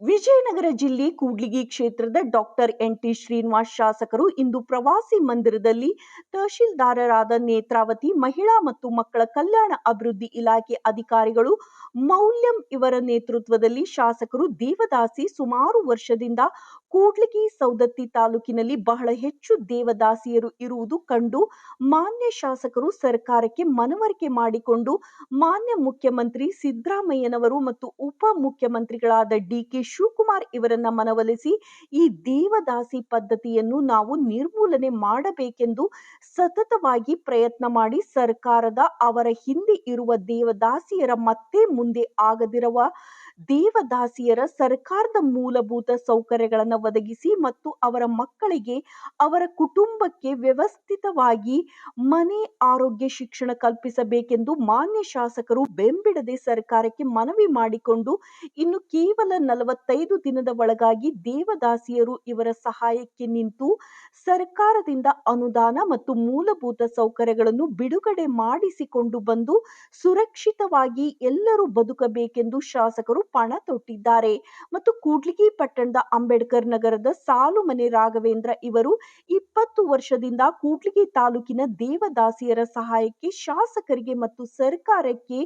ವಿಜಯನಗರ ಜಿಲ್ಲೆ ಕೂಡ್ಲಿಗಿ ಕ್ಷೇತ್ರದ doctor N T Srinivas ಶಾಸಕರು ಇಂದು ಪ್ರವಾಸಿ ಮಂದಿರದಲ್ಲಿ ತಹಶೀಲ್ದಾರರಾದ ನೇತ್ರಾವತಿ ಮಹಿಳಾ ಮತ್ತು ಮಕ್ಕಳ ಕಲ್ಯಾಣ ಅಭಿವೃದ್ಧಿ ಇಲಾಖೆ ಅಧಿಕಾರಿಗಳು ಮೌಲ್ಯಂ ಇವರ ನೇತೃತ್ವದಲ್ಲಿ ಶಾಸಕರು ದೇವದಾಸಿ ಸುಮಾರು ವರ್ಷದಿಂದ ಕೂಡ್ಲಿಗಿ ಸೌದತ್ತಿ ತಾಲೂಕಿನಲ್ಲಿ ಬಹಳ ಹೆಚ್ಚು ದೇವದಾಸಿಯರು ಇರುವುದು ಕಂಡು ಮಾನ್ಯ ಶಾಸಕರು ಸರ್ಕಾರಕ್ಕೆ ಮನವರಿಕೆ ಮಾಡಿಕೊಂಡು ಮಾನ್ಯ ಮುಖ್ಯಮಂತ್ರಿ ಸಿದ್ದರಾಮಯ್ಯನವರು ಮತ್ತು ಉಪ ಮುಖ್ಯಮಂತ್ರಿಗಳಾದ ಡಿ ಕೆ ಶಿವಕುಮಾರ್ ಇವರನ್ನ ಮನವೊಲಿಸಿ ಈ ದೇವದಾಸಿ ಪದ್ಧತಿಯನ್ನು ನಾವು ನಿರ್ಮೂಲನೆ ಮಾಡಬೇಕೆಂದು ಸತತವಾಗಿ ಪ್ರಯತ್ನ ಮಾಡಿ ಸರ್ಕಾರದ ಅವರ ಹಿಂದೆ ಇರುವ ದೇವದಾಸಿಯರ ಮತ್ತೆ ಮುಂದೆ ಆಗದಿರುವ ದೇವದಾಸಿಯರ ಸರ್ಕಾರದ ಮೂಲಭೂತ ಸೌಕರ್ಯಗಳನ್ನು ಒದಗಿಸಿ ಮತ್ತು ಅವರ ಮಕ್ಕಳಿಗೆ ಅವರ ಕುಟುಂಬಕ್ಕೆ ವ್ಯವಸ್ಥಿತವಾಗಿ ಮನೆ ಆರೋಗ್ಯ ಶಿಕ್ಷಣ ಕಲ್ಪಿಸಬೇಕೆಂದು ಮಾನ್ಯ ಶಾಸಕರು ಬೆಂಬಿಡದೆ ಸರ್ಕಾರಕ್ಕೆ ಮನವಿ ಮಾಡಿಕೊಂಡು ಇನ್ನು ಕೇವಲ ನಲವತ್ತೈದು ದಿನದ ಒಳಗಾಗಿ ದೇವದಾಸಿಯರು ಇವರ ಸಹಾಯಕ್ಕೆ ನಿಂತು ಸರ್ಕಾರದಿಂದ ಅನುದಾನ ಮತ್ತು ಮೂಲಭೂತ ಸೌಕರ್ಯಗಳನ್ನು ಬಿಡುಗಡೆ ಮಾಡಿಸಿಕೊಂಡು ಬಂದು ಸುರಕ್ಷಿತವಾಗಿ ಎಲ್ಲರೂ ಬದುಕಬೇಕೆಂದು ಶಾಸಕರು ಪಣ ತೊಟ್ಟಿದ್ದಾರೆ. ಮತ್ತು ಕೂಡ್ಲಿಗಿ ಪಟ್ಟಣದ ಅಂಬೇಡ್ಕರ್ ನಗರದ ಸಾಲು ಮನೆ ರಾಘವೇಂದ್ರ ಇವರು ಇಪ್ಪತ್ತು ವರ್ಷದಿಂದ ಕೂಡ್ಲಿಗಿ ತಾಲೂಕಿನ ದೇವದಾಸಿಯರ ಸಹಾಯಕ್ಕೆ ಶಾಸಕರಿಗೆ ಮತ್ತು ಸರ್ಕಾರಕ್ಕೆ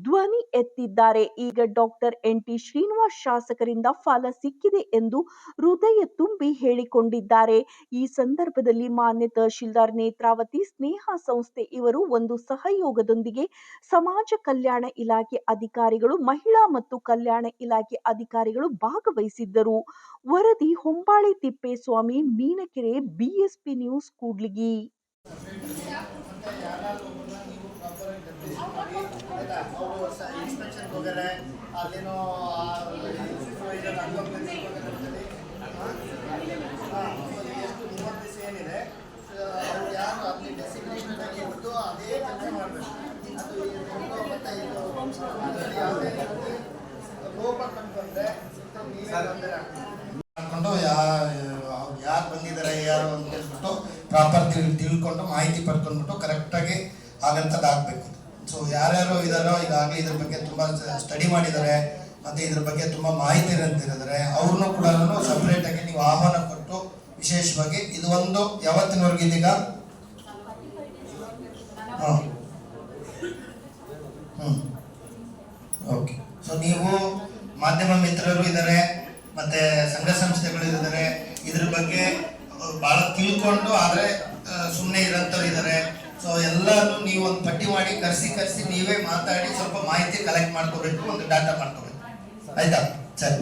ಧ್ವನಿ ಎತ್ತಿದ್ದಾರೆ. ಈಗ ಡಾಕ್ಟರ್ ಎನ್ ಟಿ ಶ್ರೀನಿವಾಸ್ ಶಾಸಕರಿಂದ ಫಲ ಸಿಕ್ಕಿದೆ ಎಂದು ಹೃದಯ ತುಂಬಿ ಹೇಳಿಕೊಂಡಿದ್ದಾರೆ. ಈ ಸಂದರ್ಭದಲ್ಲಿ ಮಾನ್ಯ ತಹಶೀಲ್ದಾರ್ ನೇತ್ರಾವತಿ ಸ್ನೇಹ ಸಂಸ್ಥೆ ಇವರು ಒಂದು ಸಹಯೋಗದೊಂದಿಗೆ ಸಮಾಜ ಕಲ್ಯಾಣ ಇಲಾಖೆ ಅಧಿಕಾರಿಗಳು, ಮಹಿಳಾ ಮತ್ತು ಇಲಾಖೆ ಅಧಿಕಾರಿಗಳು ಭಾಗವಹಿಸಿದ್ದರು ವರದಿ ಹೊಂಬಾಳೆ ತಿಪ್ಪೇಸ್ವಾಮಿ ಮೀನಕೆರೆ ಬಿಎಸ್ಪಿ ನ್ಯೂಸ್ ಕೂಡ್ಲಿಗಿ ಇನ್ಸ್ಪೆಕ್ಷನ್ಗೆ ಹೋಗ್ಯಾರೆ ಅಲ್ಲೇನೋ ಸೂಪರ್ವೈಸರ್ ಅಲ್ಲೊಬ್ಬರು ಎಷ್ಟು ಮೂವತ್ತು ದಿವಸ ಏನಿದೆ ಅವ್ರು ಯಾರು ಅಲ್ಲಿ ಡೆಸಿಗ್ನೇಷನ್ ಆಗಿ ಇದ್ದು ಅದೇ ಕೆಲಸ ಮಾಡಬೇಕು ಅದು ಇದು ಮತ್ತೆ ಇದು ಅದರಲ್ಲಿ ಯಾವುದೇ ರೀತಿ ಲೋಪ ಕಂಡುಬಂದ್ರೆ ತೊಂದರೆ ಆಗ್ತದೆ ಯಾರು ಬಂದಿದ್ದಾರೆ ಯಾರು ಅಂತ ಹೇಳ್ಬಿಟ್ಟು ಪ್ರಾಪರ್ ತಿಳ್ಕೊಂಡು ಮಾಹಿತಿ ಪಡ್ಕೊಂಡ್ಬಿಟ್ಟು ಕರೆಕ್ಟಾಗಿ ಆಗಂಥದ್ದು ಆಗಬೇಕು. ಸೊ ಯಾರ್ಯಾರು ಇದಾರೋ, ಈಗಾಗಲೇ ಇದ್ರ ಬಗ್ಗೆ ತುಂಬ ಸ್ಟಡಿ ಮಾಡಿದ್ದಾರೆ ಮತ್ತು ಇದ್ರ ಬಗ್ಗೆ ತುಂಬ ಮಾಹಿತಿ ಇರಂತಿದ್ದಾರೆ ಅವ್ರನ್ನೂ ಕೂಡ ಸಪ್ರೇಟಾಗಿ ನೀವು ಆಹ್ವಾನ ಕೊಟ್ಟು ವಿಶೇಷವಾಗಿ ಇದು ಒಂದು ಯಾವತ್ತಿನವರೆಗೆ ಇದೀಗ? ಹ್ಞೂ ಓಕೆ ಸೊ ನೀವು ಮಾಧ್ಯಮ ಮಿತ್ರರು ಇದ್ದಾರೆ ಮತ್ತೆ ಸಂಘ ಸಂಸ್ಥೆಗಳು ಇದ್ದಾರೆ ಇದ್ರ ಬಗ್ಗೆ ಬಹಳ ತಿಳ್ಕೊಂಡು, ಆದ್ರೆ ಸುಮ್ಮನೆ ಇರೋಂಥವ್ರು ಇದ್ದಾರೆ ಸೊ ಎಲ್ಲರೂ ನೀವು ಒಂದು ಪಟ್ಟಿ ಮಾಡಿ, ಕರೆಸಿ ಕರೆಸಿ ನೀವೇ ಮಾತಾಡಿ, ಸ್ವಲ್ಪ ಮಾಹಿತಿ ಕಲೆಕ್ಟ್ ಮಾಡ್ಕೋಬೇಕು, ಒಂದು ಡಾಟಾ ಮಾಡ್ಕೋಬೇಕು. ಆಯ್ತಾ? ಸರಿ.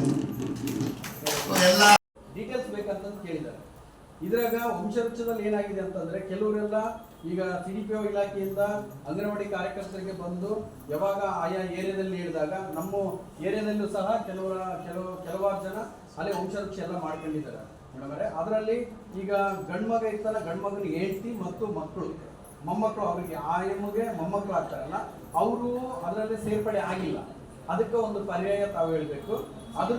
ಎಲ್ಲ ಡೀಟೇಲ್ಸ್ ಬೇಕಂತ ಕೇಳಿದ್ದಾರೆ. ಇದ್ರಾಗ ವಂಶವೃಕ್ಷದಲ್ಲಿ ಏನಾಗಿದೆ ಅಂತಂದ್ರೆ ಕೆಲವರೆಲ್ಲ ಈಗ ಸಿ ಡಿ ಪಿ ಒ ಇಲಾಖೆಯಿಂದ ಅಂಗನವಾಡಿ ಕಾರ್ಯಕರ್ತರಿಗೆ ಬಂದು ಯಾವಾಗ ಆಯಾ ಏರಿಯಾದಲ್ಲಿ ಹೇಳಿದಾಗ ನಮ್ಮ ಏರಿಯಾದಲ್ಲೂ ಸಹ ಕೆಲವರ ಕೆಲವು ಕೆಲವಾರು ಜನ ಅಲ್ಲೇ ವಂಶವೃಕ್ಷ ಎಲ್ಲ ಮಾಡ್ಕೊಂಡಿದ್ದಾರೆ. ಮೇಡಮರೆ ಅದರಲ್ಲಿ ಈಗ ಗಂಡ್ಮಗ ಇರ್ತಾರ ಗಂಡ್ಮಗನ ಹೆಂಡತಿ ಮತ್ತು ಮಕ್ಕಳು. ಮೊಮ್ಮಕ್ಕಳು ಅವರಿಗೆ ಆ ಎಮ್ಮಗೆ ಮೊಮ್ಮಕ್ಕಳು ಆಗ್ತಾರಲ್ಲ, ಅವರು ಅದರಲ್ಲಿ ಸೇರ್ಪಡೆ ಆಗಿಲ್ಲ. ಅದಕ್ಕೆ ಒಂದು ಪರ್ಯಾಯ ತಾವು ಹೇಳ್ಬೇಕು. ಅದ್ರ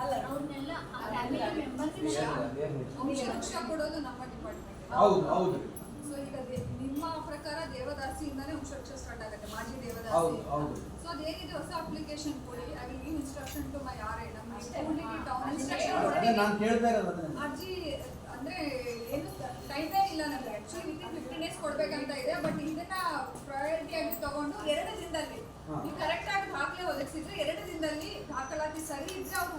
ಅಲ್ಲ ಅವ್ರನ್ನೆಲ್ಲ ಆ ಫ್ಯಾಮಿಲಿ ವಂಶವೃಕ್ಷ ಕೊಡೋದು ನಮ್ಮ ಡಿಪಾರ್ಟ್ಮೆಂಟ್ ಹೌದು ಹೌದು. ಸೊ ಈಗ ನಿಮ್ಮ ಪ್ರಕಾರ ದೇವದಾಸಿಯಿಂದಾನೇ ವಂಶವೃಕ್ಷ ಸ್ಟಾರ್ಟ್ ಆಗುತ್ತೆ ಮಾಜಿ ದೇವದಾಸಿ. ಹೌದು ಸೊ ಅದೇನಿದೆ ಹೊಸ ಅಪ್ಲಿಕೇಶನ್ ಕೊಡಿ I will give instruction to my R I town instruction. ಅರ್ಜಿ ಅಂದ್ರೆ ಏನು ಟೈಮ್ ಇಲ್ಲ ನಮಗೆ. ಆಕ್ಚುಲಿ ವಿತಿನ್ ಫಿಫ್ಟೀನ್ ಡೇಸ್ ಕೊಡ್ಬೇಕಂತ ಇದೆ ಬಟ್ ಇದನ್ನ ಪ್ರಯಾರಿಟಿ ಆಗಿ ತಗೊಂಡು ಎರಡು ದಿನದಲ್ಲಿ. ನೀವು ಕರೆಕ್ಟ್ ಆಗಿ ದಾಖಲೆ ಒದಗಿಸಿದ್ರೆ ಎರಡು ದಿನದಲ್ಲಿ ದಾಖಲಾತಿ ಸರಿ ಇದ್ರೆ ಅವರು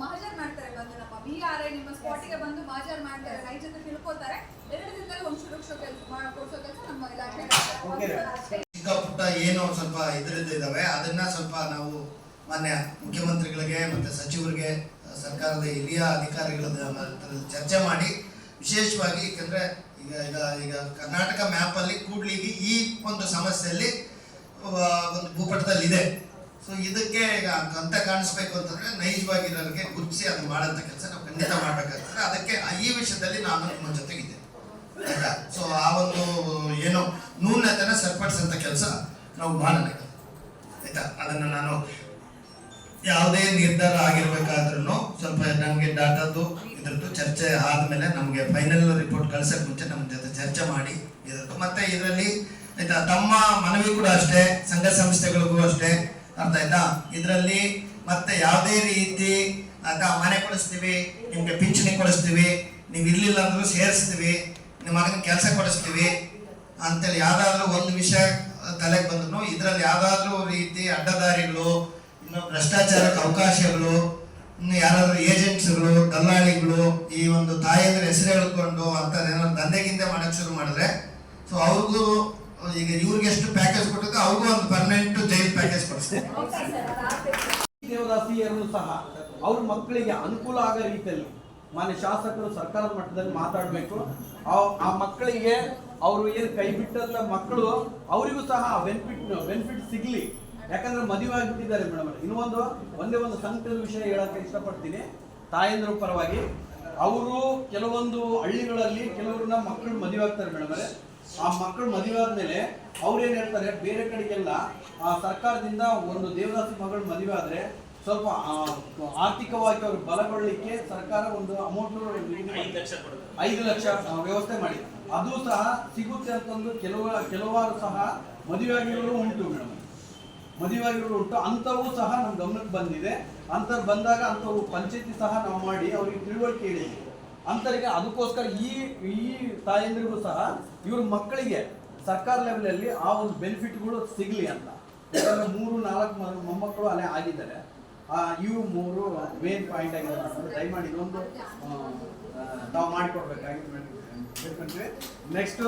ಮಹಾಜರ್ ಮಾಡ್ತಾರೆ ಬಂದು ನಮ್ಮ ಬಿ ಆರ್ ಐ ನಿಮ್ಮ ಸ್ಪಾಟಿಗೆ ಬಂದು ಮಹಜರ್ ಮಾಡ್ತಾರೆ ನೈಜತೆ ತಿಳ್ಕೊತಾರೆ ಎರಡು ದಿನದಲ್ಲಿ ವಂಶವೃಕ್ಷ ಕೆಲಸ ಕೊಡಿಸೋ ಕೆಲಸ ನಮ್ಮ ಇಲಾಖೆ. ಚಿಕ್ಕ ಪುಟ್ಟ ಏನು ಸ್ವಲ್ಪ ಇದರಿಂದ ಇದಾವೆ. ಅದನ್ನ ಸ್ವಲ್ಪ ನಾವು ಮಾನ್ಯ ಮುಖ್ಯಮಂತ್ರಿಗಳಿಗೆ ಮತ್ತೆ ಸಚಿವರಿಗೆ ಸರ್ಕಾರದ ಹಿರಿಯ ಅಧಿಕಾರಿಗಳ ಚರ್ಚೆ ಮಾಡಿ ವಿಶೇಷವಾಗಿ ಯಾಕಂದ್ರೆ ಈಗ ಈಗ ಈಗ ಕರ್ನಾಟಕ ಮ್ಯಾಪ್ ಅಲ್ಲಿ ಕೂಡ್ಲಿಗಿ ಈ ಒಂದು ಸಮಸ್ಯೆಯಲ್ಲಿ ಒಂದು ಭೂಪಟದಲ್ಲಿ ಇದೆ ಸೊ ಇದಕ್ಕೆ ಈಗ ಅಂತ ಕಾಣಿಸ್ಬೇಕು ಅಂತಂದ್ರೆ ನೈಜವಾಗಿರೋರಿಗೆ ಗುರುತಿಸಿ ಅದು ಮಾಡೋಂಥ ಕೆಲಸ, ನಾವು ಖಂಡಿತ ಮಾಡ್ಬೇಕಾಗ್ತದೆ. ಅದಕ್ಕೆ ಈ ವಿಷಯದಲ್ಲಿ ನಾನು ನಿಮ್ಮ ಜೊತೆಗಿದ್ದೆ ಆಯ್ತಾ? ಸೊ ಆ ಒಂದು ಏನು ನೂನ್ಯತನ ಸರಿಪಡಿಸಂತ ಕೆಲಸ ನಾವು ಮಾಡಬೇಕು ಆಯ್ತಾ? ಅದನ್ನು ನಾನು ಯಾವುದೇ ನಿರ್ಧಾರ ಆಗಿರ್ಬೇಕಾದ್ರೂ ಸ್ವಲ್ಪ ನಮಗೆ ಡಾಟಾದು ಇದ್ರದ್ದು ಚರ್ಚೆ ಆದಮೇಲೆ ನಮಗೆ ಫೈನಲ್ ರಿಪೋರ್ಟ್ ಕಳ್ಸಕ್ಕೆ ಮುಂಚೆ ನಮ್ಮ ಜೊತೆ ಚರ್ಚೆ ಮಾಡಿ ಇದ್ರದ್ದು. ಮತ್ತೆ ಇದರಲ್ಲಿ, ಆಯ್ತಾ, ತಮ್ಮ ಮನವಿ ಕೂಡ ಅಷ್ಟೇ, ಸಂಘ ಸಂಸ್ಥೆಗಳಿಗೂ ಅಷ್ಟೇ. ಅರ್ಥ ಆಯ್ತಾ ಇದರಲ್ಲಿ ಮತ್ತೆ ಯಾವುದೇ ರೀತಿ ಅಥವಾ ಮನೆ ಕೊಡಿಸ್ತೀವಿ, ನಿಮಗೆ ಪಿಂಚಣಿ ಕೊಡಿಸ್ತೀವಿ, ನೀವು ಇರ್ಲಿಲ್ಲ ಅಂದ್ರೂ ಸೇರಿಸ್ತೀವಿ, ನಿಮ್ಮ ಮಗನ ಕೆಲಸ ಕೊಡಿಸ್ತೀವಿ ಅಂತೇಳಿ ಯಾವ್ದಾದ್ರು ಒಂದು ವಿಷಯ ತಲೆಗೆ ಬಂದ್ರು ಇದರಲ್ಲಿ ಯಾವ್ದಾದ್ರು ರೀತಿ ಅಡ್ಡದಾರಿಗಳು, ಇನ್ನು ಭ್ರಷ್ಟಾಚಾರಕ್ಕೆ ಅವಕಾಶಗಳು, ಇನ್ನು ಯಾರಾದ್ರೂ ಏಜೆಂಟ್ಸ್ಗಳು, ದಲ್ಲಾಳಿಗಳು, ಈ ಒಂದು ತಾಯಿಯಂದ್ರೆ ಹೆಸರು ಹೇಳ್ಕೊಂಡು ಅಂತ ದಂಧೆಗಿಂತ ಮಾಡಕ್ ಶುರು ಮಾಡಿದ್ರೆ ಸೊ ಅವ್ರಿಗೂ ಈಗ ಇವ್ರಿಗೆ ಎಷ್ಟು ಪ್ಯಾಕೇಜ್ ಕೊಟ್ಟಿದ್ದು ಅವ್ರಿಗೂ ಪರ್ಮನೆಂಟ್ ಜೈಲ್ ಪ್ಯಾಕೇಜ್ ಕೊಡಿಸ್ತಾರೆ. ಸಹ, ಅವ್ರ ಮಕ್ಕಳಿಗೆ ಅನುಕೂಲ ಆಗೋ ರೀತಿಯಲ್ಲಿ ಮಾನ್ಯ ಶಾಸಕರು ಸರ್ಕಾರದ ಮಟ್ಟದಲ್ಲಿ ಮಾತಾಡಬೇಕು. ಆ ಮಕ್ಕಳಿಗೆ ಅವರು ಏನು ಕೈ ಬಿಟ್ಟಲ್ಲ ಮಕ್ಕಳು, ಅವರಿಗೂ ಸಹ ಬೆನಿಫಿಟ್ ಬೆನಿಫಿಟ್ ಸಿಗ್ಲಿ. ಯಾಕಂದ್ರೆ ಮದುವೆ ಆಗಿಬಿಟ್ಟಿದ್ದಾರೆ ಮೇಡಮ್ ಇನ್ನೊಂದು ಒಂದೇ, ಒಂದು ಸಂಕಟದ ವಿಷಯ ಹೇಳಕ್ಕೆ ಇಷ್ಟಪಡ್ತೀನಿ. ತಾಯಂದ್ರ ಪರವಾಗಿ, ಅವರು ಕೆಲವೊಂದು ಹಳ್ಳಿಗಳಲ್ಲಿ ಕೆಲವ್ರನ್ನ ಮಕ್ಕಳು ಮದುವೆ ಆಗ್ತಾರೆ ಮೇಡಮ್ ಆ ಮಕ್ಕಳು ಮದುವೆ ಆದ್ಮೇಲೆ ಅವ್ರೇನ್ ಹೇಳ್ತಾರೆ ಬೇರೆ ಕಡೆಗೆಲ್ಲ ಆ ಸರ್ಕಾರದಿಂದ ಒಂದು ದೇವದಾಸಿ ಮಗಳು ಮದುವೆ ಆದ್ರೆ ಸ್ವಲ್ಪ ಆ, ಆರ್ಥಿಕವಾಗಿ ಅವ್ರು ಬಲಗೊಳ್ಳಲಿಕ್ಕೆ ಸರ್ಕಾರ ಒಂದು ಅಮೌಂಟ್ ಐದು ಲಕ್ಷ ವ್ಯವಸ್ಥೆ ಮಾಡಿ. ಅದು ಸಹ ಸಿಗುತ್ತೆ ಅಂತಂದು ಕೆಲವು ಕೆಲವಾರು ಸಹ ಮದುವೆ ಆಗಿರೋರು ಉಂಟು ಮೇಡಮ್. ಮದುವೆ ಆಗಿರೋರು ಉಂಟು. ಅಂಥವು ಸಹ ನಮ್ಮ ಗಮನಕ್ಕೆ ಬಂದಿದೆ. ಅಂತ ಬಂದಾಗ ಅಂಥವು ಪಂಚಾಯತಿ ಸಹ ನಾವು ಮಾಡಿ ಅವರಿಗೆ ತಿಳುವಳಿಕೆ ಹೇಳಿದ್ವಿ ಅಂತರಿಗೆ ಅದಕ್ಕೋಸ್ಕರ ಈ ಈ ತಾಯಂದಿರಿಗೂ ಸಹ ಇವ್ರ ಮಕ್ಕಳಿಗೆ ಸರ್ಕಾರ ಲೆವೆಲಲ್ಲಿ ಆ ಒಂದು ಬೆನಿಫಿಟ್ಗಳು ಸಿಗಲಿ ಅಂತ. ಮೂರು, ನಾಲ್ಕು ಮೊಮ್ಮಕ್ಕಳು ಅಲ್ಲೇ ಆಗಿದ್ದಾರೆ. ಆ ಇವು ಮೂರು ಮೇನ್ ಪಾಯಿಂಟ್ ಆಗಿದೆ. ದಯಮಾಡಿ ಇದೊಂದು ತಾವು ಮಾಡಿಕೊಡ್ಬೇಕಾಗಿ ನೆಕ್ಸ್ಟ್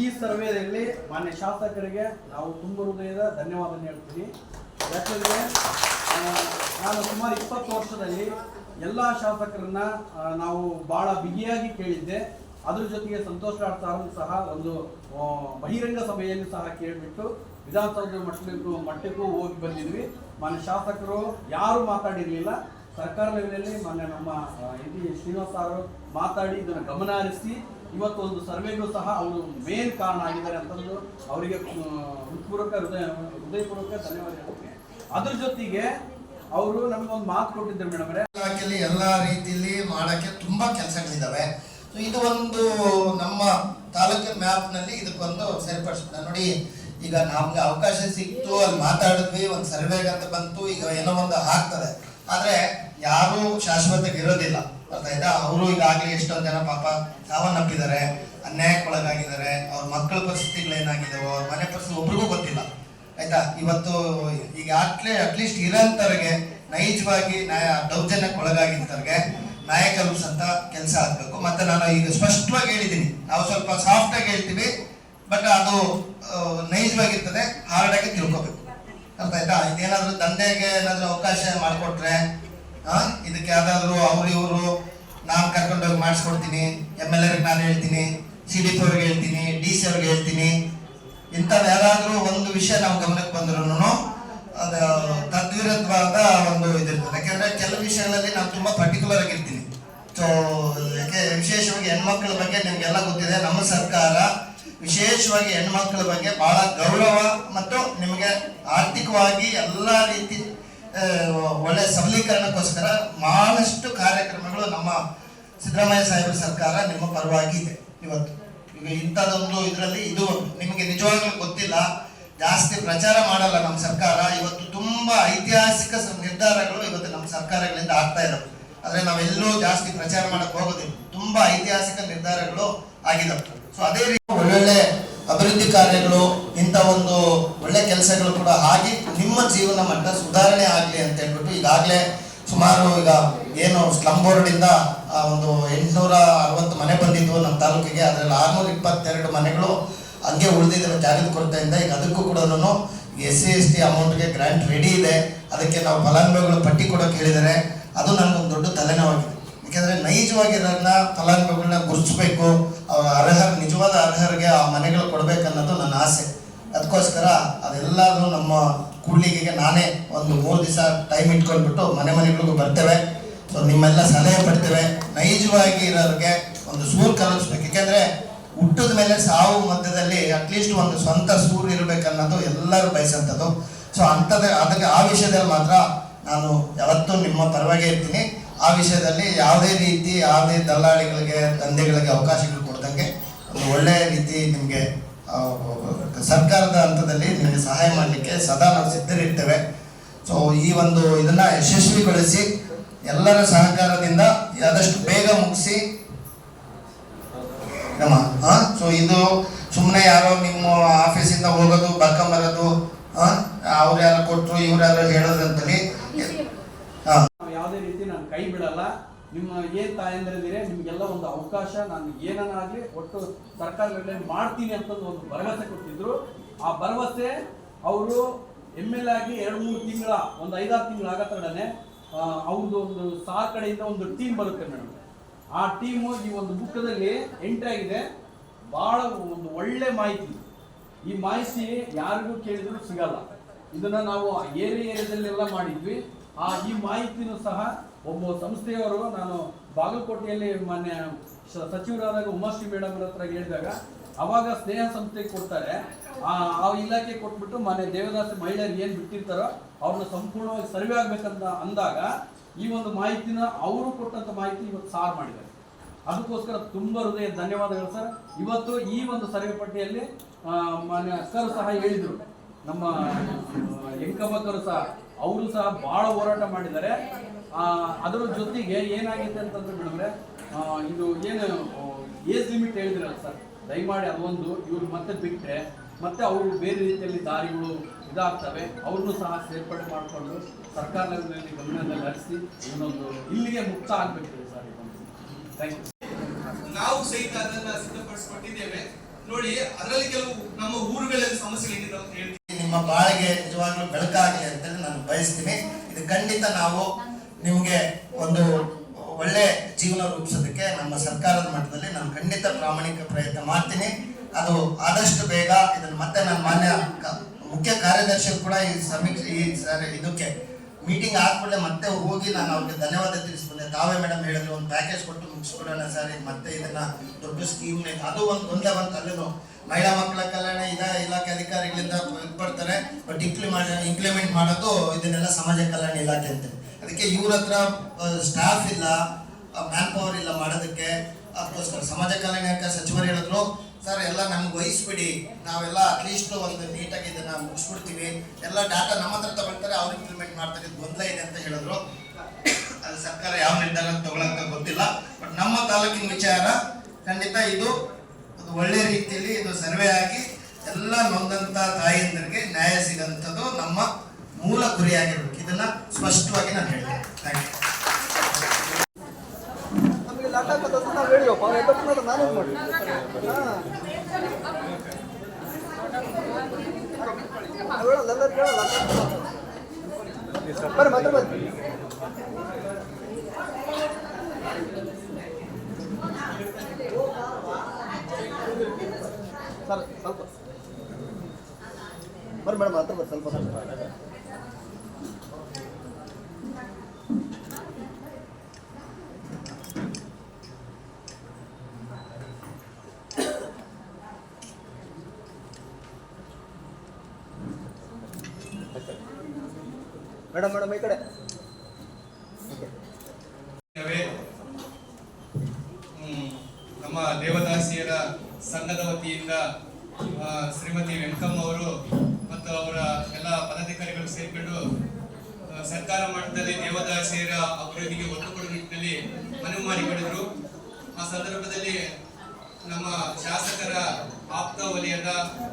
ಈ ಸರ್ವೇದಲ್ಲಿ ಮಾನ್ಯ ಶಾಸಕರಿಗೆ ನಾವು ತುಂಬ ಹೃದಯದ ಧನ್ಯವಾದ ಹೇಳ್ತೀನಿ. ಯಾಕಂದ್ರೆ ನಾನು ಸುಮಾರು ಇಪ್ಪತ್ತು ವರ್ಷದಲ್ಲಿ ಎಲ್ಲ ಶಾಸಕರನ್ನ ನಾವು ಬಹಳ ಬಿಗಿಯಾಗಿ ಕೇಳಿದ್ದೆ. ಅದ್ರ ಜೊತೆಗೆ ಸಂತೋಷ್ ಸಾರ್ನು ಸಹ ಒಂದು ಬಹಿರಂಗ ಸಭೆಯಲ್ಲಿ ಸಹ ಕೇಳಿಬಿಟ್ಟು ವಿಧಾನಸೌಧ ಮಟ್ಟಕ್ಕೂ ಮಟ್ಟಕ್ಕೂ ಹೋಗಿ ಬಂದಿದ್ವಿ. ಮಾನ್ಯ ಶಾಸಕರು ಯಾರು ಮಾತಾಡಿರಲಿಲ್ಲ. ಸರ್ಕಾರ ಲೆವೆಲಲ್ಲಿ ಮೊನ್ನೆ ನಮ್ಮ ಎಂ ಶ್ರೀನಿವಾಸ ಅವರು ಮಾತಾಡಿ ಇದನ್ನು ಗಮನ ಹರಿಸಿ ಇವತ್ತು ಒಂದು ಸರ್ವೆಗೂ ಸಹ ಅವರು ಮೇನ್ ಕಾರಣ ಆಗಿದ್ದಾರೆ ಅಂತಂದು ಅವರಿಗೆ ಆ, ಹೃತ್ಪೂರ್ವಕ ಹೃದಯ ಹೃದಯಪೂರ್ವಕ ಧನ್ಯವಾದ ಅದ್ರ ಜೊತೆಗೆ ಅವರು ನಮಗೊಂದು ಮಾತು ಕೊಟ್ಟಿದ್ದಾರೆ ಮೇಡಮ್ ಇಲಾಖೆಯಲ್ಲಿ ಎಲ್ಲ ರೀತಿಯಲ್ಲಿ ಮಾಡಕ್ಕೆ ತುಂಬಾ ಕೆಲಸಗಳಿದ್ದಾವೆ ಇದು ಒಂದು ನಮ್ಮ ತಾಲೂಕಿನ ಮ್ಯಾಪ್ನಲ್ಲಿ ಇದಕ್ಕೊಂದು ಸರಿಪಡಿಸ್ಬಿಟ್ಟ. ನೋಡಿ, ಈಗ ನಮ್ಗೆ ಅವಕಾಶ ಸಿಕ್ತು, ಅಲ್ಲಿ ಮಾತಾಡಿದ್ವಿ, ಒಂದು ಸರ್ವೆಗೆ ಅಂತ ಬಂತು, ಈಗ ಏನೋ ಒಂದು ಆಗ್ತದೆ. ಆದ್ರೆ ಯಾರು ಶಾಶ್ವತಕ್ಕೆ ಇರೋದಿಲ್ಲ. ಅರ್ಥ ಆಯ್ತಾ ಅವರು ಈಗಾಗಲೇ ಎಷ್ಟೊಂದು ಜನ ಪಾಪ ಸಾವನ್ನಪ್ಪಿದ್ದಾರೆ, ಅನ್ಯಾಯಕ್ಕೊಳಗಾಗಿದ್ದಾರೆ, ಅವ್ರ ಮಕ್ಕಳ ಪರಿಸ್ಥಿತಿಗಳೇನಾಗಿದ್ದಾವೋ ಅವ್ರ ಮನೆ ಪರಿಸ್ಥಿತಿ ಒಬ್ರಿಗೂ ಗೊತ್ತಿಲ್ಲ. ಆಯ್ತಾ? ಇವತ್ತು ಈಗ ಅಟ್ಲೇ ಅಟ್ಲೀಸ್ಟ್ ಇರೋಂಥವ್ರಿಗೆ ನೈಜವಾಗಿ ನಾಯ ದೌರ್ಜನ್ಯಕ್ಕೆ ಒಳಗಾಗಿದ್ದವ್ರಿಗೆ ನ್ಯಾಯ ರೂಪಿಸಂತ ಕೆಲಸ ಆಗಬೇಕು. ಮತ್ತೆ ನಾನು ಈಗ ಸ್ಪಷ್ಟವಾಗಿ ಹೇಳಿದ್ದೀನಿ. ನಾವು ಸ್ವಲ್ಪ ಸಾಫ್ಟ್ ಆಗಿ ಹೇಳ್ತೀವಿ ಬಟ್ ಅದು ನೈಜವಾಗಿರ್ತದೆ ಹಾರ್ಡ್ ಆಗಿ ತಿಳ್ಕೊಬೇಕು. ಅರ್ಥ ಆಯ್ತಾ ಇದೇನಾದ್ರೂ ದಂಧೆಗೆ ಏನಾದರೂ ಅವಕಾಶ ಮಾಡಿಕೊಟ್ರೆ ಇದಕ್ಕೆ ಯಾವ್ದಾದ್ರು ಅವ್ರು ಇವರು ನಾನು ಕರ್ಕೊಂಡೋಗಿ ಮಾಡಿಸ್ಕೊಡ್ತೀನಿ ಎಂ ಎಲ್ ಎರ್ಗೆ ನಾನು ಹೇಳ್ತೀನಿ ಸಿ ಡಿ ಪಿ ಅವ್ರಿಗೆ ಹೇಳ್ತೀನಿ ಡಿ ಸಿ ಅವ್ರಿಗೆ ಹೇಳ್ತೀನಿ ಇಂಥದ್ದು ಯಾರಾದರೂ ಒಂದು ವಿಷಯ ನಾವು ಗಮನಕ್ಕೆ ಬಂದ್ರು ಅದು ತದ್ವಿರುದ್ಧವಾದ ಒಂದು ಇದಿರ್ತದೆ. ಯಾಕೆಂದ್ರೆ ಕೆಲವು ವಿಷಯಗಳಲ್ಲಿ ನಾನು ತುಂಬಾ ಪರ್ಟಿಕ್ಯುಲರ್ ಆಗಿರ್ತೀನಿ ಸೊ ಯಾಕೆ ವಿಶೇಷವಾಗಿ ಹೆಣ್ಮಕ್ಳ ಬಗ್ಗೆ ನಿಮಗೆಲ್ಲ ಗೊತ್ತಿದೆ, ನಮ್ಮ ಸರ್ಕಾರ ವಿಶೇಷವಾಗಿ ಹೆಣ್ಮಕ್ಳ ಬಗ್ಗೆ ಬಹಳ ಗೌರವ ಮತ್ತು ನಿಮಗೆ ಆರ್ಥಿಕವಾಗಿ ಎಲ್ಲ ರೀತಿ ಒಳ್ಳೆ ಸಬಲೀಕರಣಕ್ಕೋಸ್ಕರ ಬಹಳಷ್ಟು ಕಾರ್ಯಕ್ರಮಗಳು ನಮ್ಮ ಸಿದ್ದರಾಮಯ್ಯ ಸಾಹೇಬ್ರ ಸರ್ಕಾರ ನಿಮ್ಮ ಪರವಾಗಿ ಇದೆ ಇವತ್ತು. ಈಗ ಇಂಥದ್ದೊಂದು ಇದರಲ್ಲಿ ಇದು. ನಿಮಗೆ ನಿಜವಾಗ್ಲೂ ಗೊತ್ತಿಲ್ಲ. ಜಾಸ್ತಿ ಪ್ರಚಾರ ಮಾಡಲ್ಲ ನಮ್ಮ ಸರ್ಕಾರ. ಇವತ್ತು ತುಂಬಾ ಐತಿಹಾಸಿಕ ನಿರ್ಧಾರಗಳು ಇವತ್ತು ನಮ್ಮ ಸರ್ಕಾರಗಳಿಂದ ಆಗ್ತಾ ಇದಾವೆ. ಆದ್ರೆ ನಾವೆಲ್ಲೂ ಜಾಸ್ತಿ ಪ್ರಚಾರ ಮಾಡಕ್ ಹೋಗೋದಿಲ್ಲ. ತುಂಬಾ ಐತಿಹಾಸಿಕ ನಿರ್ಧಾರಗಳು ಆಗಿದಾವೆ. ಸೊ ಅದೇ ರೀತಿ ಒಳ್ಳೊಳ್ಳೆ ಅಭಿವೃದ್ಧಿ ಕಾರ್ಯಗಳು, ಇಂಥ ಒಂದು ಒಳ್ಳೆ ಕೆಲಸಗಳು ಕೂಡ ಆಗಿ ನಿಮ್ಮ ಜೀವನ ಮಟ್ಟ ಸುಧಾರಣೆ ಆಗಲಿ ಅಂತ ಹೇಳ್ಬಿಟ್ಟು ಈಗಾಗಲೇ ಸುಮಾರು ಈಗ ಏನು ಸ್ಲಮ್ ಬೋರ್ಡ್ ಇಂದ ಆ, ಒಂದು ಎಂಟುನೂರ ಅರವತ್ತು ಮನೆ ಬಂದಿದ್ವು ನಮ್ಮ ತಾಲೂಕಿಗೆ. ಅದರಲ್ಲಿ ಆರ್ನೂರ ಇಪ್ಪತ್ತೆರಡು ಮನೆಗಳು ಹಂಗೆ ಉಳಿದಿದ್ದಾವೆ ಜಾಗದ ಕೊರತೆಯಿಂದ. ಈಗ ಅದಕ್ಕೂ ಕೂಡ ಎಸ್ ಸಿ ಎಸ್ ಟಿ ಅಮೌಂಟ್ಗೆ ಗ್ರ್ಯಾಂಟ್ ರೆಡಿ ಇದೆ. ಅದಕ್ಕೆ ನಾವು ಫಲಾನುಭವಿಗಳು ಪಟ್ಟಿ ಕೊಡೋಕೆ ಹೇಳಿದರೆ ಅದು ನನಗೊಂದು ದೊಡ್ಡ ತಲೆನೋವಾಗಿದೆ. ಯಾಕಂದ್ರೆ ನೈಜವಾಗಿರೋದನ್ನ ಫಲಾನುಭವಿಗಳನ್ನ ಗುರುತಿಸ್ಬೇಕು ಅವರ ಅರ್ಹ ನಿಜವಾದ ಅರ್ಹರಿಗೆ ಆ ಮನೆಗಳು ಕೊಡಬೇಕನ್ನೋದು ನನ್ನ ಆಸೆ. ಅದಕ್ಕೋಸ್ಕರ ಅದೆಲ್ಲರೂ ನಮ್ಮ ಕೂಡ್ಲಿಗೆಗೆ ನಾನೇ ಒಂದು ಮೂರು ದಿವಸ ಟೈಮ್ ಇಟ್ಕೊಂಡ್ಬಿಟ್ಟು ಮನೆ ಮನೆಗಳಿಗೂ ಬರ್ತೇವೆ. ಸೊ ನಿಮ್ಮೆಲ್ಲ ಸಲಹೆ ಪಡ್ತೇವೆ. ನೈಜವಾಗಿ ಇರೋರಿಗೆ ಒಂದು ಸೂರು ಕಲಿಸ್ಬೇಕು ಯಾಕೆಂದ್ರೆ ಹುಟ್ಟದ ಮೇಲೆ ಸಾವು ಮಧ್ಯದಲ್ಲಿ ಅಟ್ಲೀಸ್ಟ್ ಒಂದು ಸ್ವಂತ ಸೂರು ಇರಬೇಕನ್ನೋದು ಎಲ್ಲರೂ ಬಯಸಂಥದ್ದು. ಸೊ ಅಂಥದ್ದೇ, ಅದಕ್ಕೆ ಆ ವಿಷಯದಲ್ಲಿ ಮಾತ್ರ ನಾನು ಯಾವತ್ತೂ ನಿಮ್ಮ ಪರವಾಗಿ ಇರ್ತೀನಿ. ಆ ವಿಷಯದಲ್ಲಿ ಯಾವುದೇ ರೀತಿ, ಯಾವುದೇ ದಲ್ಲಾಳಿಗಳಿಗೆ, ದಂಧೆಗಳಿಗೆ ಅವಕಾಶಗಳು ಕೊಡ್ದಂಗೆ ಒಂದು ಒಳ್ಳೆಯ ರೀತಿ ನಿಮಗೆ ಸರ್ಕಾರದ ಹಂತದಲ್ಲಿ ನಿಮಗೆ ಸಹಾಯ ಮಾಡಲಿಕ್ಕೆ ಸದಾ ನಾವು ಸಿದ್ಧರಿರ್ತೇವೆ. ಸೊ ಈ ಒಂದು ಇದನ್ನ ಯಶಸ್ವಿಗೊಳಿಸಿ ಎಲ್ಲರ ಸಹಕಾರದಿಂದ ಆದಷ್ಟು ಬೇಗ ಮುಗಿಸಿ. ನಮ್ಮ ಹಾ ಸೊ ಇದು ಸುಮ್ಮನೆ ಯಾರೋ ನಿಮ್ಮ ಆಫೀಸಿಂದ ಹೋಗೋದು ಬರ್ಕೊಂಬರೋದು ಹಾ ಅವ್ರು ಯಾರು ಕೊಟ್ಟರು ಇವ್ರು ಯಾರು ಹೇಳೋದಂತಲಿ ಹಾ. ನಾವು ಯಾವುದೇ ರೀತಿ ನಾನು ಕೈ ಬಿಡಲ್ಲ ನಿಮ್ಮ ಏನ್ ತಾಯಂದಿರಿದ್ದೀರಿ ನಿಮ್ಗೆಲ್ಲ ಒಂದು ಅವಕಾಶ, ನಾನು ಏನನ್ನಾಗಲಿ ಒಟ್ಟು ಸರ್ಕಾರದಲ್ಲಿ ಮಾಡ್ತೀನಿ ಅಂತಂದು ಒಂದು ಭರವಸೆ ಕೊಟ್ಟಿದ್ರು. ಆ ಭರವಸೆ ಅವರು ಎಂ ಎಲ್ ಆಗಿ ಎರಡು ಮೂರು ತಿಂಗಳ, ಒಂದು ಐದಾರು ತಿಂಗಳು ಆಗತ್ತಡನೆ ಅವ್ರದ್ದು ಒಂದು ಸಾ ಕಡೆಯಿಂದ ಒಂದು ಟೀಮ್ ಬರುತ್ತೆ ಮೇಡಮ್ ಆ ಟೀಮು ಈ ಒಂದು ಬುಕ್ಕದಲ್ಲಿ ಎಂಟ್ರಿ ಆಗಿದೆ. ಬಹಳ ಒಂದು ಒಳ್ಳೆ ಮಾಹಿತಿ. ಈ ಮಾಹಿತಿ ಯಾರಿಗೂ ಕೇಳಿದ್ರು ಸಿಗಲ್ಲ. ಇದನ್ನ ನಾವು ಏರಿಯಾ ಏರಿಯಾದಲ್ಲೆಲ್ಲ ಮಾಡಿದ್ವಿ. ಆ ಈ ಮಾಹಿತಿನೂ ಸಹ ಒಬ್ಬ ಸಂಸ್ಥೆಯವರು ನಾನು ಬಾಗಲಕೋಟೆಯಲ್ಲಿ ಮಾನ್ಯ ಸಚಿವರಾದಾಗ ಉಮಾಶ್ರೀ ಮೇಡಮ್ ಹತ್ರ ಹೇಳಿದಾಗ, ಅವಾಗ ಸ್ನೇಹ ಸಂಸ್ಥೆಗೆ ಕೊಡ್ತಾರೆ. ಆ ಆ ಇಲಾಖೆ ಕೊಟ್ಬಿಟ್ಟು ಮಾನ್ಯ ದೇವದಾಸ ಮಹಿಳೆಯರು ಏನು ಬಿಟ್ಟಿರ್ತಾರೋ ಅವ್ರನ್ನ ಸಂಪೂರ್ಣವಾಗಿ ಸರ್ವೆ ಆಗ್ಬೇಕಂತ ಅಂದಾಗ, ಈ ಒಂದು ಮಾಹಿತಿನ ಅವರು ಕೊಟ್ಟಂತ ಮಾಹಿತಿ ಇವತ್ತು ಸಾರ್ ಮಾಡಿದ್ದಾರೆ. ಅದಕ್ಕೋಸ್ಕರ ತುಂಬ ಹೃದಯ ಧನ್ಯವಾದಗಳು ಸರ್. ಇವತ್ತು ಈ ಒಂದು ಸರ್ವೆ ಪಟ್ಟಿಯಲ್ಲಿ ಮಾನ್ಯ ಸರ್ ಸಹ ಹೇಳಿದರು. ನಮ್ಮ ಎಂಕಮ್ಮಕ್ಕರು ಸಹ, ಅವರು ಸಹ ಬಹಳ ಹೋರಾಟ ಮಾಡಿದ್ದಾರೆ. ಅದರ ಜೊತೆಗೆ ಏನಾಗಿದೆ ಅಂತಂದ್ರೆ ಮೇಡಮ್ರೆ ಇದು ಏನು ಏಜ್ ಲಿಮಿಟ್ ಹೇಳಿದ್ರಲ್ಲ ಸರ್. ದಯಮಾಡಿ ಅದೊಂದು, ಇವ್ರು ಮತ್ತೆ ಬಿಟ್ಟರೆ ಮತ್ತೆ ಅವರು ಬೇರೆ ರೀತಿಯಲ್ಲಿ ದಾರಿಗಳು ಇದಾಗ್ತವೆ, ಅವ್ರನ್ನೂ ಸಹ ಸೇರ್ಪಡೆ ಮಾಡಿಕೊಂಡು ಸರ್ಕಾರದಲ್ಲಿ ಗಮನದಲ್ಲಿ ಹರಿಸಿ ಇನ್ನೊಂದು ಇಲ್ಲಿಗೆ ಮುಕ್ತ ಆಗ್ಬೇಕು ಸರ್ ಥ್ಯಾಂಕ್ ಯು ನಾವು ಸಹಿತ ಅದನ್ನ ಸಿದ್ಧಪಡಿಸಿಕೊಟ್ಟಿದ್ದೇವೆ. ನೋಡಿ, ಅದರಲ್ಲಿ ಕೆಲವು ನಮ್ಮ ಊರುಗಳಲ್ಲಿ ಸಮಸ್ಯೆಗಳಿದೆ ಅಂತ ಹೇಳ್ತೀನಿ. ನಿಮ್ಮ ಬಾಳಿಗೆ ನಿಜವಾಗ್ಲೂ ಬೆಳಕಾಗಲಿ ಅಂತೇಳಿ ನಾನು ಬಯಸ್ತೀನಿ. ಇದು ಖಂಡಿತ ನಾವು ನಿಮಗೆ ಒಂದು ಒಳ್ಳೆ ಜೀವನ ರೂಪಿಸೋದಕ್ಕೆ ನಮ್ಮ ಸರ್ಕಾರದ ಮಟ್ಟದಲ್ಲಿ ನಾನು ಖಂಡಿತ ಪ್ರಾಮಾಣಿಕ ಪ್ರಯತ್ನ ಮಾಡ್ತೀನಿ. ಅದು ಆದಷ್ಟು ಬೇಗ ಇದನ್ನು ಮತ್ತೆ ನಾನು ಮಾನ್ಯ ಮುಖ್ಯ ಕಾರ್ಯದರ್ಶಿ ಕೂಡ ಈ ಸಮೀಕ್ಷೆ ಈ ಸರ್ ಇದಕ್ಕೆ ಮೀಟಿಂಗ್ ಆದ್ಮೇಲೆ ಮತ್ತೆ ಹೋಗಿ ನಾನು ಅವ್ರಿಗೆ ಧನ್ಯವಾದ ತಿಳಿಸ್ಕೊಂಡೆ ತಾವೇ ಮೇಡಮ್ ಹೇಳಿದ್ರು, ಒಂದು ಪ್ಯಾಕೇಜ್ ಕೊಟ್ಟು ಮುಗಿಸ್ಕೊಡೋಣ ಸರ್ ಮತ್ತೆ ಇದನ್ನ ದೊಡ್ಡ ಸ್ಕೀಮ್ ಅದು ಒಂದು ಒಂದೇ ಒಂದು ಅಲ್ಲೂ ಮಹಿಳಾ ಮಕ್ಕಳ ಕಲ್ಯಾಣ ಇದ ಇಲಾಖೆ ಅಧಿಕಾರಿಗಳಿಂದ ಬರ್ತಾರೆ. ಬಟ್ ಇಂಪ್ಲಿಮೆಂಟ್ ಇಂಪ್ಲಿಮೆಂಟ್ ಮಾಡೋದು ಇದನ್ನೆಲ್ಲ ಸಮಾಜ ಕಲ್ಯಾಣ ಇಲಾಖೆ ಅಂತ. ಅದಕ್ಕೆ ಇವ್ರ ಹತ್ರ ಸ್ಟಾಫ್ ಇಲ್ಲ ಮ್ಯಾನ್ ಪವರ್ ಇಲ್ಲ ಮಾಡೋದಕ್ಕೆ ಅದಕ್ಕೋಸ್ಕರ ಸಮಾಜ ಕಲ್ಯಾಣ ಸಚಿವರು ಹೇಳಿದ್ರು, ಸರ್, ಎಲ್ಲ ನಮ್ಗೆ ವಹಿಸ್ಬಿಡಿ. ನಾವೆಲ್ಲ ಅಟ್ಲೀಸ್ಟ್ ಒಂದು ನೀಟಾಗಿ ಇದನ್ನ ಮುಗಿಸ್ಬಿಡ್ತೀವಿ. ಎಲ್ಲ ಡಾಟಾ ನಮ್ಮ ಹತ್ರ ತಗೊಳ್ತಾರೆ ಅವ್ರು ಇಂಪ್ಲಿಮೆಂಟ್ ಮಾಡ್ತಾರೆ. ಗೊಂದಲ ಇದೆ ಅಂತ ಹೇಳಿದ್ರು. ಅದು ಸರ್ಕಾರ ಯಾವ ನಿರ್ಧಾರ ತಗೊಳಂತ ಗೊತ್ತಿಲ್ಲ ಬಟ್ ನಮ್ಮ ತಾಲೂಕಿನ ವಿಚಾರ ಖಂಡಿತ ಇದು ಒಂದು ಒಳ್ಳೆ ರೀತಿಯಲ್ಲಿ ಇದು ಸರ್ವೆ ಆಗಿ ಎಲ್ಲ ನೊಂದಂತ ತಾಯಿಯಂದರಿಗೆ ನ್ಯಾಯ ಸಿಗಂಥದ್ದು ನಮ್ಮ ಮೂಲ ಗುರಿಯಾಗಿರ್ಬೇಕು. ಇದನ್ನ ಸ್ಪಷ್ಟವಾಗಿ ನಾನು ಹೇಳಿದೆ. ಸರ್ ಸ್ವಲ್ಪ. ಬರ್ರಿ ಮೇಡಮ್ ಹತ್ರ ಬರ್ರಿ ಸ್ವಲ್ಪ. ಮೇಡಮ್ ಮೇಡಮ್, ಈ ಕಡೆ. ನಮ್ಮ ದೇವದಾಸಿಯರ ಸಂಘದ ವತಿಯಿಂದ ಶ್ರೀಮತಿ ವೆಂಕಮ್ಮ ಅವರು ಮತ್ತು ಅವರ ಎಲ್ಲ ಪದಾಧಿಕಾರಿಗಳು ಸೇರಿಕೊಂಡು ಸರ್ಕಾರ ಮಟ್ಟದಲ್ಲಿ ದೇವದಾಸಿಯರ ಅಭಿವೃದ್ಧಿಗೆ ಒತ್ತು ಕೊಡುವ ನಿಟ್ಟಿನಲ್ಲಿ ಮನವಿ ಮಾಡಿಕೊಂಡಿದ್ರು. ಆ ಸಂದರ್ಭದಲ್ಲಿ ನಮ್ಮ ಶಾಸಕರ ಆಪ್ತ ವಲಯದ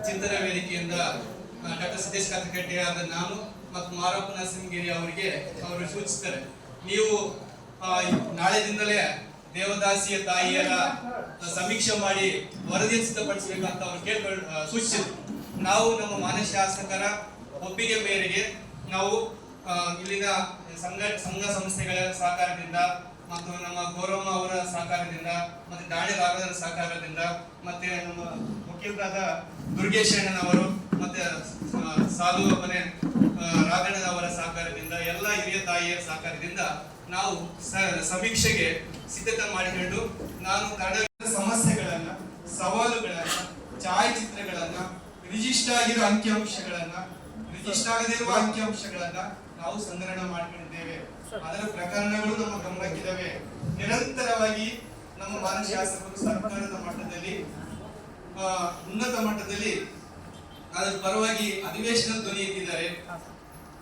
ಚಿಂತನಾ ವೇದಿಕೆಯಿಂದ ಡಾಕ್ಟರ್ ಸತೀಶ್ ಕಾತಕಟ್ಟೆ ಆದ ನಾನು ಮತ್ತು ಮಾರಪ್ಪ ನರಸಿಂಹಗಿರಿ ಅವರಿಗೆ ಅವರು ಸೂಚಿಸ್ತಾರೆ ನೀವು ನಾಳೆ ನಾಳೆದಿಂದಲೇ ದೇವದಾಸಿಯ ತಾಯಿಯರ ಸಮೀಕ್ಷೆ ಮಾಡಿ ವರದಿ ಸಿದ್ಧಪಡಿಸಬೇಕಂತ ಅವರು ಕೇಳ್ಕೊಂಡು ಸೂಚಿಸಿದ್ರು. ನಾವು ನಮ್ಮ ಮಾನ್ಯ ಶಾಸಕರ ಒಪ್ಪಿಗೆ ಮೇರೆಗೆ ನಾವು ಇಲ್ಲಿನ ಸಂಘ ಸಂಘ ಸಂಸ್ಥೆಗಳ ಸಹಕಾರದಿಂದ ಮತ್ತು ನಮ್ಮ ಗೌರಮ್ಮ ಅವರ ಸಹಕಾರದಿಂದ ಮತ್ತೆ ದಾಳಿ ಭಾಗದ ಸಹಕಾರದಿಂದ ಮತ್ತೆ ನಮ್ಮ ವಕೀಲರಾದ ದುರ್ಗೇಶ್ ಅಣ್ಣನವರು ಮತ್ತೆ ಸಾಧು ಮನೆ ರಾಘಣ್ಣನವರ ಸಹಕಾರದಿಂದ, ಎಲ್ಲ ಹಿರಿಯ ತಾಯಿಯ ಸಹಕಾರದಿಂದ ನಾವು ಸಮೀಕ್ಷೆಗೆ ಸಿದ್ಧತೆ ಮಾಡಿಕೊಂಡು ನಾನು ಕನ್ನಡ ಸಮಸ್ಯೆಗಳನ್ನ, ಸವಾಲುಗಳನ್ನ, ಛಾಯಾಚಿತ್ರಗಳನ್ನ, ರಿಜಿಸ್ಟರ್ ಆಗಿರೋ ಅಂಕಿಅಂಶಗಳನ್ನ, ರಿಜಿಸ್ಟರ್ ಆಗದಿರುವ ಅಂಕಿಅಂಶಗಳನ್ನ ನಾವು ಸಂಗ್ರಹಣ ಮಾಡಿಕೊಂಡಿದ್ದೇವೆ. ಅದರ ಪ್ರಕರಣಗಳು ನಮ್ಮ ಗಮನಕ್ಕಿದ್ದಾವೆ ನಿರಂತರವಾಗಿ ನಮ್ಮ ಮಾನ್ಯ ಶಾಸಕರು ಸರ್ಕಾರದ ಮಟ್ಟದಲ್ಲಿ ಉನ್ನತ ಮಟ್ಟದಲ್ಲಿ ಅದರ ಪರವಾಗಿ ಅಧಿವೇಶನ ಧ್ವನಿ ಎತ್ತಿದ್ದಾರೆ.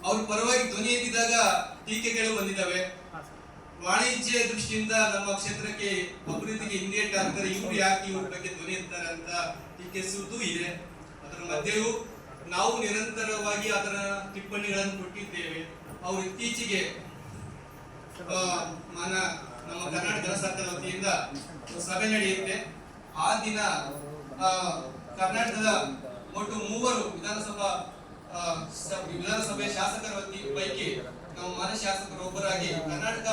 ಅವ್ರ ಪರವಾಗಿ ಧ್ವನಿ ಎತ್ತಿದಾಗ ಟೀಕೆಗಳು ಬಂದಿದ್ದಾವೆ. ವಾಣಿಜ್ಯ ದೃಷ್ಟಿಯಿಂದ ನಮ್ಮ ಕ್ಷೇತ್ರಕ್ಕೆ ಅಭಿವೃದ್ಧಿಗೆ ಹಿಂದೇಟ್ ಆಗ್ತಾರೆ ಇವ್ರು ಯಾಕೆ ಇವ್ರ ಬಗ್ಗೆ ಧ್ವನಿ ಎತ್ತಾರೆ ಅಂತ ಟೀಕಿಸುವುದು ಇದೆ. ಅದರ ಮಧ್ಯೆಯೂ ನಾವು ನಿರಂತರವಾಗಿ ಅದರ ಟಿಪ್ಪಣಿಗಳನ್ನು ಕೊಟ್ಟಿದ್ದೇವೆ. ಅವರು ಇತ್ತೀಚೆಗೆ ಮಾನ ನಮ್ಮ ಕರ್ನಾಟಕ ಜನಸಾಗರ ವತಿಯಿಂದ ಸಭೆ ನಡೆಯುತ್ತೆ. ಆ ದಿನ ಕರ್ನಾಟಕದ ಒಟ್ಟು ಮೂವರು ವಿಧಾನಸಭಾ ವಿಧಾನಸಭೆ ಶಾಸಕರ ವತಿ, ಪೈಕಿ ನಾವು ಮಾನ್ಯ ಶಾಸಕರು ಒಬ್ಬರಾಗಿ ಕರ್ನಾಟಕ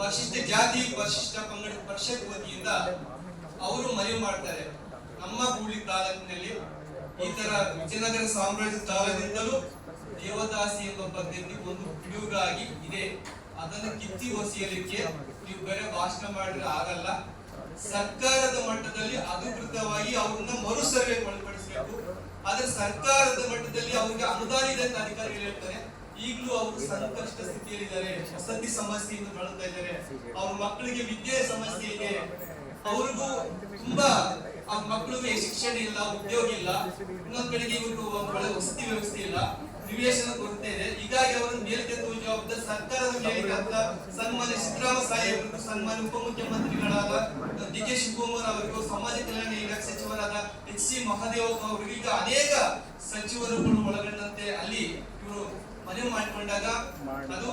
ಪರಿಶಿಷ್ಟ ಜಾತಿ, ಪರಿಶಿಷ್ಟ ಪಂಗಡ, ಪರಿಷತ್ ವತಿಯಿಂದ ಅವರು ಮನವಿ ಮಾಡ್ತಾರೆ. ನಮ್ಮ ಗೂಳಿ ತಾಲೂಕಿನಲ್ಲಿ ಈ ತರ ವಿಜಯನಗರ ಸಾಮ್ರಾಜ್ಯ ಕಾಲದಿಂದಲೂ ದೇವದಾಸಿ ಎಂಬ ಪದ್ಧತಿ ಒಂದು ಪಿಡುಗಾಗಿ ಇದೆ. ಅದನ್ನು ಕಿತ್ತಿ ಒಸಿಯಲಿಕ್ಕೆ ನೀವು ಬೇರೆ ಭಾಷಣ ಮಾಡಿದ್ರೆ ಆಗಲ್ಲ. ಸರ್ಕಾರದ ಮಟ್ಟದಲ್ಲಿ ಅಧಿಕೃತವಾಗಿ ಅವ್ರನ್ನ ಮರು ಸರ್ವೆ ಒಳಪಡಿಸಬೇಕು ಆದ್ರೆ ಸರ್ಕಾರದ ಮಟ್ಟದಲ್ಲಿ ಅವ್ರಿಗೆ ಅನುದಾನ ಇದೆ ಅಂತ ಅಧಿಕಾರಿಗಳು ಹೇಳ್ತಾರೆ. ಈಗಲೂ ಅವರು ಸಂಕಷ್ಟ ಸ್ಥಿತಿಯಲ್ಲಿದ್ದಾರೆ. ವಸತಿ ಸಮಸ್ಯೆಯಿಂದ ಬಳಲ್ತಾ ಇದ್ದಾರೆ. ಅವ್ರ ಮಕ್ಕಳಿಗೆ ವಿದ್ಯೆ ಸಮಸ್ಯೆ ಇದೆ. ಅವ್ರಿಗೂ ತುಂಬಾ ಆ ಮಕ್ಕಳಿಗೆ ಶಿಕ್ಷಣ ಇಲ್ಲ, ಉದ್ಯೋಗ ಇಲ್ಲ. ಇನ್ನೊಂದ್ ಕಡೆಗೆ ಇವರು ವಸತಿ ವ್ಯವಸ್ಥೆ ಇಲ್ಲ. ನಿವೇಶನ ಇದೆ. ಹೀಗಾಗಿ ಅವರನ್ನು ಮೇಲ್ಕೆತ್ತುವ ಜವಾಬ್ದಾರಿ ಸರ್ಕಾರದ ಮೇಲಿದೆ. ಅಂತ ಸನ್ಮಾನ್ಯ ಸಿದ್ದರಾಮ ಸಾಹೇಬರು, ಸನ್ಮಾನ್ಯ ಉಪಮುಖ್ಯಮಂತ್ರಿಗಳಾದ ಡಿ ಕೆ ಶಿವಕುಮಾರ್ ಅವರಿಗೂ, ಸಮಾಜ ಕಲ್ಯಾಣ ಇಲಾಖೆ ಸಚಿವರಾದ ಎಚ್ ಸಿ ಮಹಾದೇವ್ ಅವರಿಗೂ ಈಗ ಅನೇಕ ಸಚಿವರುಗಳು ಒಳಗೊಂಡಂತೆ ಅಲ್ಲಿ ಇವರು ಮನವಿ ಮಾಡಿಕೊಂಡಾಗ ಅದು